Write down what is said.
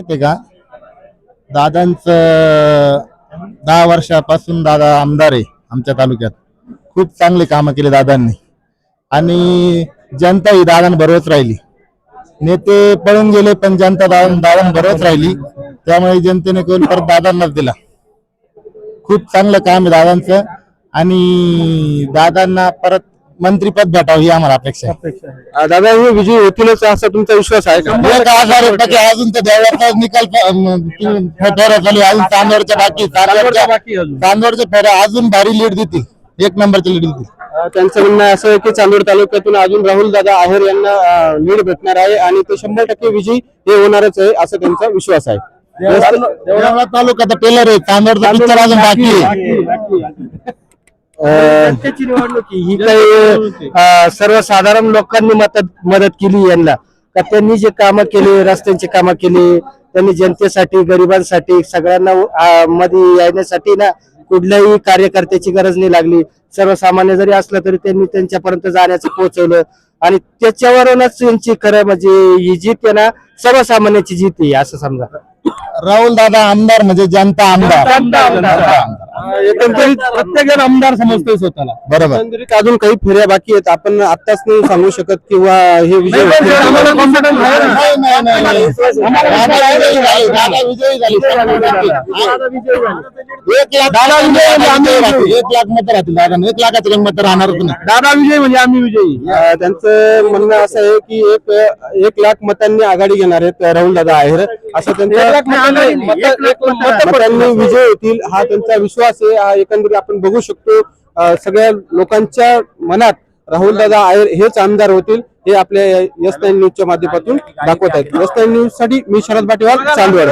माहितीये का? दादांच दहा वर्षापासून दादा आमदार आहे आमच्या तालुक्यात. खूप चांगले कामं केले दादांनी. आणि जनता ही दादांबरोबरच राहिली. नेते पळून गेले पण जनता दादांबरोबरच राहिली. त्यामुळे जनतेने कौल परत दादांनाच दिला. खूप चांगलं काम आहे दादांचं. आणि दादांना परत मंत्रीपद भेटावं ही आम्हाला अपेक्षा आहे. अं, दादा हे विजयी होतीलच असा तुमचा विश्वास आहे का? एक हजार अजून तर देवळाचा निकाल फेऱ्या चालू आहे. अजून चांदवडच्या बाकी चांदवडच्या बाकी अजून. चांदवडच्या फेऱ्या अजून भारी लीड देतील. एक नंबरची लीड देतील. अं, त्यांचं म्हणणं असं आहे की चांदोड तालुक्यातून अजून राहुल दादा आहेर यांना लीड भेटणार आहे आणि ते शंभर टक्के विजयी हे होणारच आहे असा त्यांचा विश्वास आहे. देवळा तालुका तर टेलर आहे. चांदवडचा पिक्चर अजून बाकी आहे. ही काही सर्वसाधारण लोकांनी मदत मदत केली यांना. का त्यांनी जे कामं केली रस्त्यांची कामं केली त्यांनी जनतेसाठी गरिबांसाठी सगळ्यांना मध्ये येण्यासाठी ना कुठल्याही कार्यकर्त्याची गरज नाही लागली. सर्वसामान्य जरी असलं तरी त्यांनी त्यांच्यापर्यंत जाण्याचं पोहोचवलं. आणि त्याच्यावरूनच त्यांची खरं म्हणजे ही जीत आहे ना सर्वसामान्याची जीत आहे असं समजा. राहुल दादा आमदार म्हणजे जनता आमदार. एकंदरीत प्रत्येक जण आमदार समजतोय स्वतःला बरोबर एकंदरीत अजून काही फेऱ्या बाकी आहेत आपण आत्ताच नाही सांगू शकत किंवा हे विजय होतील. नाही, लाखाचे मत राहणारच नाही दादा विजय म्हणजे आम्ही विजयी. त्यांचं म्हणणं असं आहे की एक एक लाख मतांनी आघाडी घेणार आहेत राहुल दादा आहेर. असं त्यांचं विजय होतील हा त्यांचा विश्वास आहे. हा एकंदरीत आपण बघू शकतो. सगळ्या लोकांच्या मनात राहुल दादा आहेर हेच आमदार होतील हे आपल्या एस नाईन न्यूजच्या माध्यमातून दाखवत आहेत. एस नाईन न्यूजसाठी मी शरद पाटीवाल चांदवड